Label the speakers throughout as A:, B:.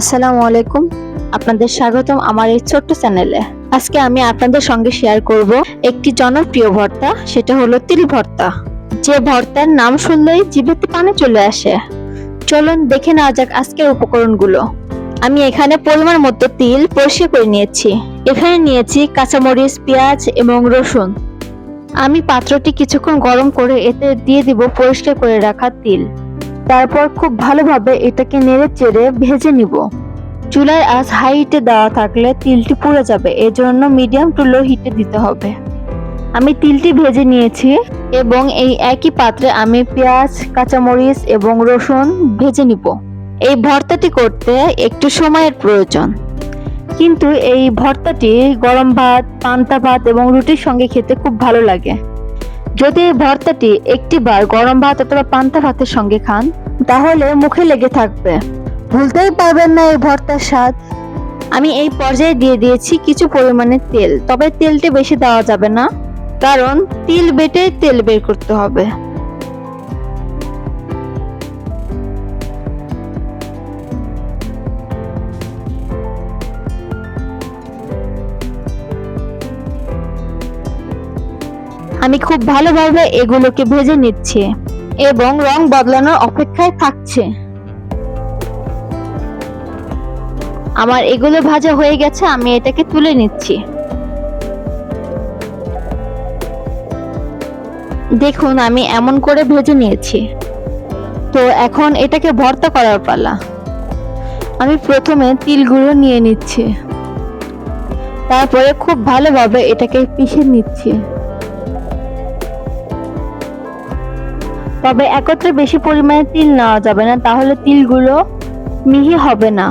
A: আসসালামু আলাইকুম। আপনাদের স্বাগতম আমার এই ছোট্ট চ্যানেলে। আজকে আমি আপনাদের সঙ্গে শেয়ার করব একটি জনপ্রিয় ভর্তা, সেটা হলো তিল ভর্তা যে ভর্তার নাম শুনলেই জিভেতে পানি চলে আসে। চলুন দেখে নেওয়া যাক আজকের উপকরণগুলো। আমি এখানে পরিমাণ মতো তিল পরিষ্কার করে নিয়েছি। এখানে নিয়েছি কাঁচামরিচ, পেঁয়াজ এবং রসুন। আমি পাত্রটি কিছুক্ষণ গরম করে এতে দিয়ে দিব পরিষ্কার করে রাখা তিল। তারপর খুব ভালোভাবে এটাকে নেড়ে চেড়ে ভেজে নিব। চুলার আজ হাই হিটে দেওয়া থাকলে তিলটি পুড়ে যাবে এজন্য মিডিয়াম টু লো হিটে দিতে হবে। আমি তিলটি ভেজে নিয়েছি এবং এই একই পাত্রে আমি পেঁয়াজ, কাঁচামরিচ এবং রসুন ভেজে নিব। এই ভর্তাটি করতে একটু সময়ের প্রয়োজন। কিন্তু এই ভর্তাটি গরম ভাত, পান্তা ভাত এবং রুটির সঙ্গে খেতে খুব ভালো লাগে। যদি এই ভর্তাটি একটিবার গরম ভাত অথবা পান্তা ভাতের সঙ্গে খান, তাহলে মুখে লেগে থাকবে। ভুলতেই পারবেন না এই ভর্তার স্বাদ। আমি এই পর্যায়ে দিয়ে দিয়েছি কিছু পরিমাণে তেল, তবে তেলটা বেশি দেওয়া যাবে না, কারণ তিল বেটে তেল বের করতে হবে। আমি খুব ভালোভাবে এগুলোকে ভেজে নিচ্ছি এবং রং বদলানোর অপেক্ষায় থাকছে। আমার এগুলো ভাজা হয়ে গেছে, আমি এটাকে তুলে নিচ্ছি। দেখুন, আমি এমন করে ভেজে নিয়েছি। তো এখন এটাকে ভর্তা করার পালা। আমি প্রথমে তিলগুলো নিয়ে নিচ্ছি। তারপরে খুব ভালোভাবে এটাকে পিষে নিচ্ছি। তবে একত্রে বেশি পরিমাণে তিল নেওয়া যাবে না, তাহলে তিলগুলো মিহি হবে না।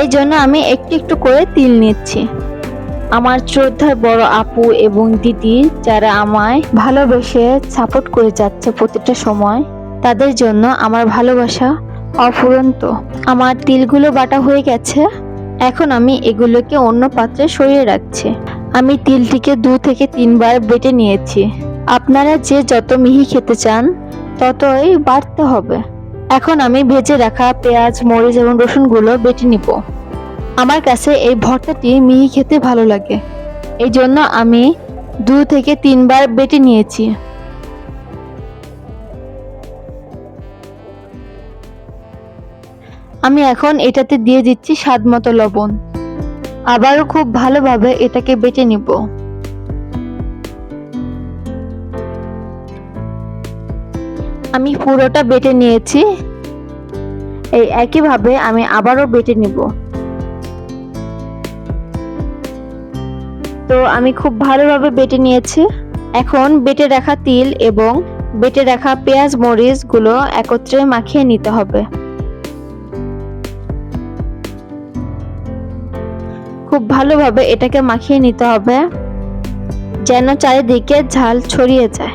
A: এই জন্য আমি একটু একটু করে তিল নিচ্ছি। আমার শ্রদ্ধার বড় আপু এবং দিদি যারা আমায় ভালোবেসে সাপোর্ট করে যাচ্ছে প্রতিটা সময়, তাদের জন্য আমার ভালোবাসা অফুরন্ত। আমার তিলগুলো বাটা হয়ে গেছে, এখন আমি এগুলোকে অন্য পাত্রে সরিয়ে রাখছি। আমি তিলটিকে দু থেকে তিনবার বেটে নিয়েছি। আপনারা যে যত মিহি খেতে চান, ততই বাড়তে হবে। এখন আমি ভেজে রাখা পেঁয়াজ, মরিচ এবং রসুনগুলো বেটে নিব। আমার কাছে এই ভর্তাটি মিহি খেতে ভালো লাগে। এই জন্য আমি দু থেকে তিনবার বেটে নিয়েছি। আমি এখন এটাতে দিয়ে দিচ্ছি স্বাদ মতো লবণ। আবারও খুব ভালোভাবে এটাকে বেটে নিব। আমি পুরোটা বেটে নিয়েছি। এই একইভাবে আমি আবারও বেটে নিব। তো আমি খুব ভালোভাবে বেটে নিয়েছি। এখন বেটে রাখা তিল এবং বেটে রাখা পেঁয়াজ মরিচগুলো একত্রে মাখিয়ে নিতে হবে। খুব ভালোভাবে এটাকে মাখিয়ে নিতে হবে। যেন চারিদিকে ঝাল ছড়িয়ে যায়।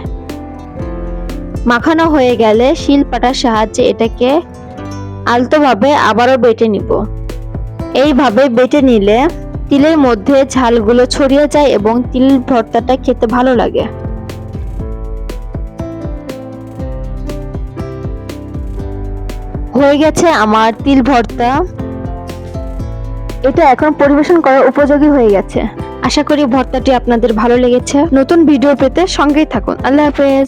A: মাখানো হয়ে গেলে শিল পাটার সাহায্যে এটাকে আলতোভাবে আবারও বেটে নিব। এইভাবে বেটে নিলে তিলের মধ্যে ঝালগুলো ছড়িয়ে যায় এবং তিল ভর্তাটা খেতে ভালো লাগে। হয়ে গেছে আমার তিল ভর্তা। এটা এখন পরিবেশন করার উপযোগী হয়ে গেছে। আশা করি ভর্তাটি আপনাদের ভালো লেগেছে। নতুন ভিডিও পেতে সঙ্গেই থাকুন। আল্লাহ হাফেজ।